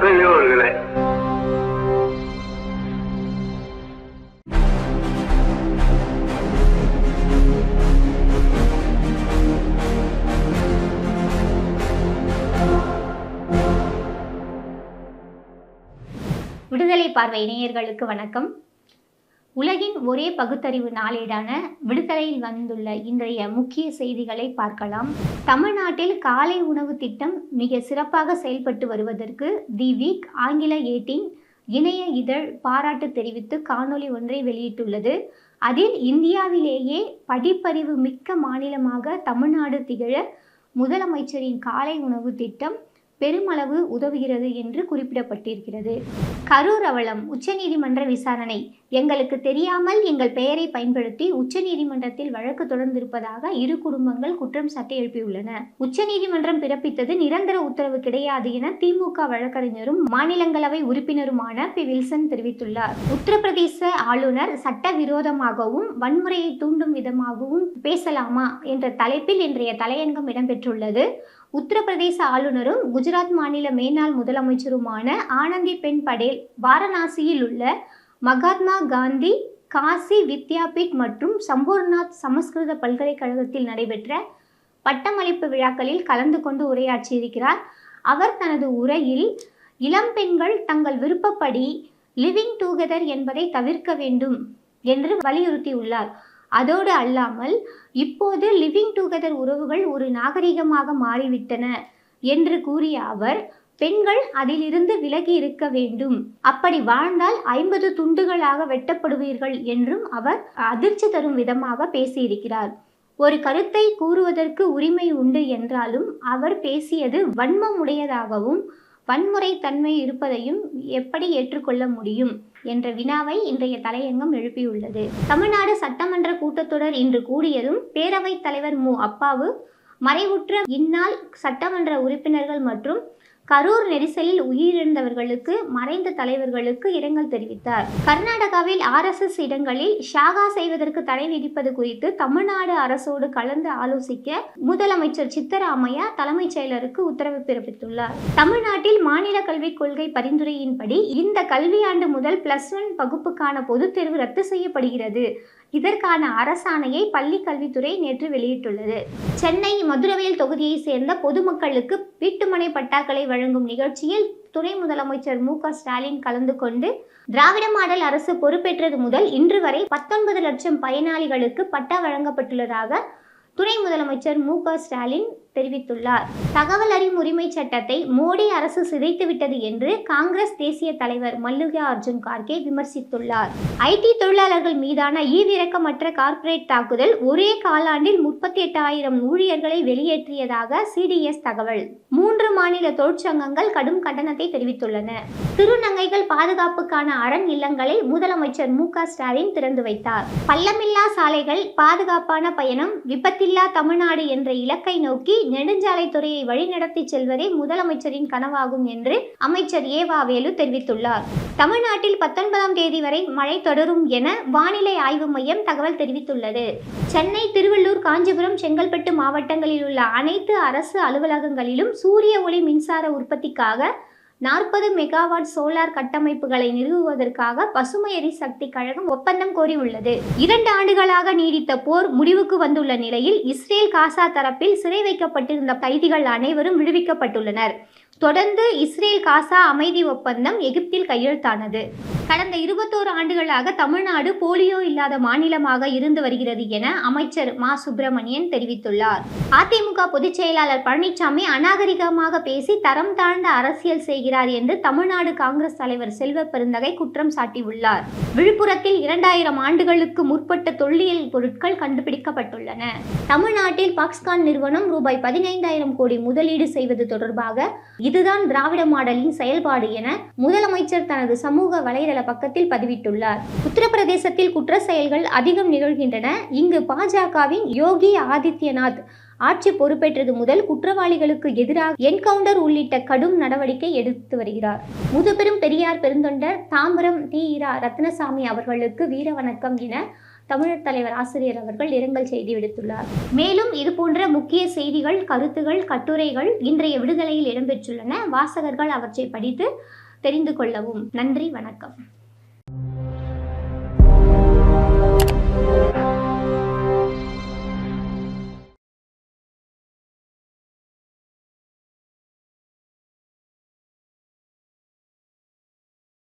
பெரியவர்களே விடுதலை பார்வை இணையர்களுக்கு வணக்கம். உலகின் ஒரே பகுத்தறிவு நாளேடான விடுதலையில் வந்துள்ள இன்றைய முக்கிய செய்திகளை பார்க்கலாம். தமிழ்நாட்டில் காலை உணவு திட்டம் மிக சிறப்பாக செயல்பட்டு வருவதற்கு தி வீக் ஆங்கில ஏட்டின் இணைய இதழ் பாராட்டு தெரிவித்து காணொளி ஒன்றை வெளியிட்டுள்ளது. அதில் இந்தியாவிலேயே படிப்பறிவு மிக்க மாநிலமாக தமிழ்நாடு திகழ முதலமைச்சரின் காலை உணவு திட்டம் பெருமளவு உதவுகிறது என்று குறிப்பிடப்பட்டிருக்கிறது. கரூர் அவலம் உச்சநீதிமன்ற விசாரணை. எங்களுக்கு தெரியாமல் எங்கள் பெயரை பயன்படுத்தி உச்சநீதிமன்றத்தில் வழக்கு தொடர்ந்திருப்பதாக இரு குடும்பங்கள் குற்றம் சாட்டி எழுப்பியுள்ளன. உச்சநீதிமன்றம் பிறப்பித்தது நிரந்தர உத்தரவு கிடையாது என திமுக வழக்கறிஞரும் மாநிலங்களவை உறுப்பினருமான பி. வில்சன் தெரிவித்துள்ளார். உத்தரப்பிரதேச ஆளுநர் சட்டவிரோதமாகவும் வன்முறையை தூண்டும் விதமாகவும் பேசலாமா என்ற தலைப்பில் இன்றைய தலையங்கம் இடம்பெற்றுள்ளது. உத்தரப்பிரதேச ஆளுநரும் குஜராத் மாநில மேனாள் முதலமைச்சருமான ஆனந்தி பென் படேல் வாரணாசியில் உள்ள மகாத்மா காந்தி காசி வித்யாபீட் மற்றும் சம்பூர்நாத் சமஸ்கிருத பல்கலைக்கழகத்தில் நடைபெற்ற பட்டமளிப்பு விழாக்களில் கலந்து கொண்டு உரையாற்றியிருக்கிறார். அவர் தனது உரையில் இளம் பெண்கள் தங்கள் விருப்பப்படி லிவிங் டுகெதர் என்பதை தவிர்க்க வேண்டும் என்று வலியுறுத்தியுள்ளார். அதோடு அல்லாமல் இப்போது லிவிங் டுகெதர் உறவுகள் ஒரு நாகரிகமாக மாறிவிட்டன என்று கூறிய அவர் பெண்கள் அதிலிருந்து விலகி இருக்க வேண்டும். அப்படி வாழ்ந்தால் ஐம்பது துண்டுகளாக வெட்டப்படுவீர்கள் என்றும் அவர் அதிர்ச்சி தரும் விதமாக பேசியிருக்கிறார். ஒரு கருத்தை கூறுவதற்கு உரிமை உண்டு என்றாலும் அவர் பேசியது வன்மமுடையதாகவும் வன்முறை தன்மை இருப்பதையும் எப்படி ஏற்றுக்கொள்ள முடியும் என்ற வினாவை இன்றைய தலையங்கம் எழுப்பியுள்ளது. தமிழ்நாடு சட்டமன்ற கூட்டத்தொடர் இன்று கூடியதும் பேரவைத் தலைவர் மு. அப்பாவு மறைவுற்ற இந்நாள் சட்டமன்ற உறுப்பினர்கள் மற்றும் கரூர் நெரிசலில் உயிரிழந்தவர்களுக்கு மறைந்த தலைவர்களுக்கு இரங்கல் தெரிவித்தார். கர்நாடகாவில் ஆர்எஸ்எஸ் இடங்களில் ஷாகா செய்வதற்கு தடை விதிப்பது குறித்து தமிழ்நாடு அரசோடு கலந்து ஆலோசிக்க முதலமைச்சர் சித்தராமையா தலைமைச் செயலருக்கு உத்தரவு பிறப்பித்துள்ளார். தமிழ்நாட்டில் மாநில கல்விக் கொள்கை பரிந்துரையின்படி இந்த கல்வியாண்டு முதல் பிளஸ் ஒன் வகுப்புக்கான பொதுத் தேர்வு ரத்து செய்யப்படுகிறது. இதற்கான அரசாணையை பள்ளி கல்வித்துறை நேற்று வெளியிட்டுள்ளது. சென்னை மதுரவேல் தொகுதியை சேர்ந்த பொதுமக்களுக்கு வீட்டுமனை பட்டாக்களை வழங்கும் நிகழ்ச்சியில் துணை முதலமைச்சர் மு க ஸ்டாலின் கலந்து கொண்டு திராவிட மாடல் அரசு பொறுப்பேற்றது முதல் இன்று வரை பத்தொன்பது லட்சம் பயனாளிகளுக்கு பட்டா வழங்கப்பட்டுள்ளதாக துணை முதலமைச்சர் மு க ஸ்டாலின் தெரிவித்துள்ளார். தகவல் அறியும் உரிமை சட்டத்தை மோடி அரசு சிதைத்துவிட்டது என்று காங்கிரஸ் தேசிய தலைவர் மல்லிகா அர்ஜுன் கார்கே விமர்சித்துள்ளார். ஐடி தொழிலாளர்கள் மீதான ஈவிரக்கமற்ற கார்ப்பரேட் தாக்குதல் ஒரே காலாண்டில் முப்பத்தி எட்டாயிரம் ஊழியர்களை வெளியேற்றியதாக சிடிஎஸ் தகவல். மூன்று மாநில தொழிற்சங்கங்கள் கடும் கண்டனத்தை தெரிவித்துள்ளன. திருநங்கைகள் பாதுகாப்புக்கான அரண் இல்லங்களை முதலமைச்சர் மு க ஸ்டாலின் திறந்து வைத்தார். பள்ளமில்லா சாலைகள் பாதுகாப்பான பயணம் விபத்தில்லா தமிழ்நாடு என்ற இலக்கை நோக்கி நெடுஞ்சாலைத்துறையை வழிநடத்தி செல்வதே முதலமைச்சரின் கனவாகும் என்று அமைச்சர் ஏவாவேலு தெரிவித்துள்ளார். தமிழ்நாட்டில் பத்தொன்பதாம் தேதி வரை மழை தொடரும் என வானிலை ஆய்வு மையம் தகவல் தெரிவித்துள்ளது. சென்னை திருவள்ளூர் காஞ்சிபுரம் செங்கல்பட்டு மாவட்டங்களில் உள்ள அனைத்து அரசு அலுவலகங்களிலும் சூரிய ஒளி மின்சார உற்பத்திக்காக நாற்பது மெகாவாட் சோலார் கட்டமைப்புகளை நிறுவுவதற்காக பசுமை எரிசக்தி கழகம் ஒப்பந்தம் கோரியுள்ளது. இரண்டு ஆண்டுகளாக நீடித்த போர் முடிவுக்கு வந்துள்ள நிலையில் இஸ்ரேல் காசா தரப்பில் சிறை வைக்கப்பட்டிருந்த கைதிகள் அனைவரும் விடுவிக்கப்பட்டுள்ளனர். தொடர்ந்து இஸ்ரேல் காசா அமைதி ஒப்பந்தம் எகிப்தில் கையெழுத்தானது. கடந்த இருபத்தோரு ஆண்டுகளாக தமிழ்நாடு போலியோ இல்லாத மாநிலமாக இருந்து வருகிறது என அமைச்சர் மா. சுப்பிரமணியன் தெரிவித்துள்ளார். அதிமுக பொதுச் செயலாளர் பழனிசாமி அநாகரிகமாக பேசி தரம் தாழ்ந்த அரசியல் செய்கிறார் என்று தமிழ்நாடு காங்கிரஸ் தலைவர் செல்வ பெருந்தகை குற்றம் சாட்டியுள்ளார். விழுப்புரத்தில் இரண்டாயிரம் ஆண்டுகளுக்கு முற்பட்ட தொல்லியல் பொருட்கள் கண்டுபிடிக்கப்பட்டுள்ளன. தமிழ்நாட்டில் பாக்ஸ்கான் நிறுவனம் ரூபாய் பதினைந்தாயிரம் கோடி முதலீடு செய்வது தொடர்பாக இதுதான் திராவிட மாடலின் செயல்பாடு என முதலமைச்சர் தனது சமூக வலைதள பக்கத்தில் பதிவிட்டுள்ளார். உத்தரப்பிரதேசத்தில் குற்ற செயல்கள் அதிகம் நிகழ்கின்றன. இங்கு பாஜகவின் யோகி ஆதித்யநாத் ஆட்சி பொறுப்பேற்றது முதல் குற்றவாளிகளுக்கு எதிராக என்கவுண்டர் உள்ளிட்ட கடும் நடவடிக்கை எடுத்து வருகிறார். முதுபெரும் பெரியார் பெருந்தொண்டர் தாம்பரம் தி இரா. ரத்னசாமி அவர்களுக்கு வீர வணக்கம் என தமிழர் தலைவர் ஆசிரியர் அவர்கள் இரங்கல் செய்தி விடுத்துள்ளார். மேலும் இது போன்ற முக்கிய செய்திகள் கருத்துகள் கட்டுரைகள் இன்றைய விடுதலையில் இடம்பெற்றுள்ளன. வாசகர்கள் அவற்றை படித்து தெரிந்து கொள்ளவும். நன்றி வணக்கம்.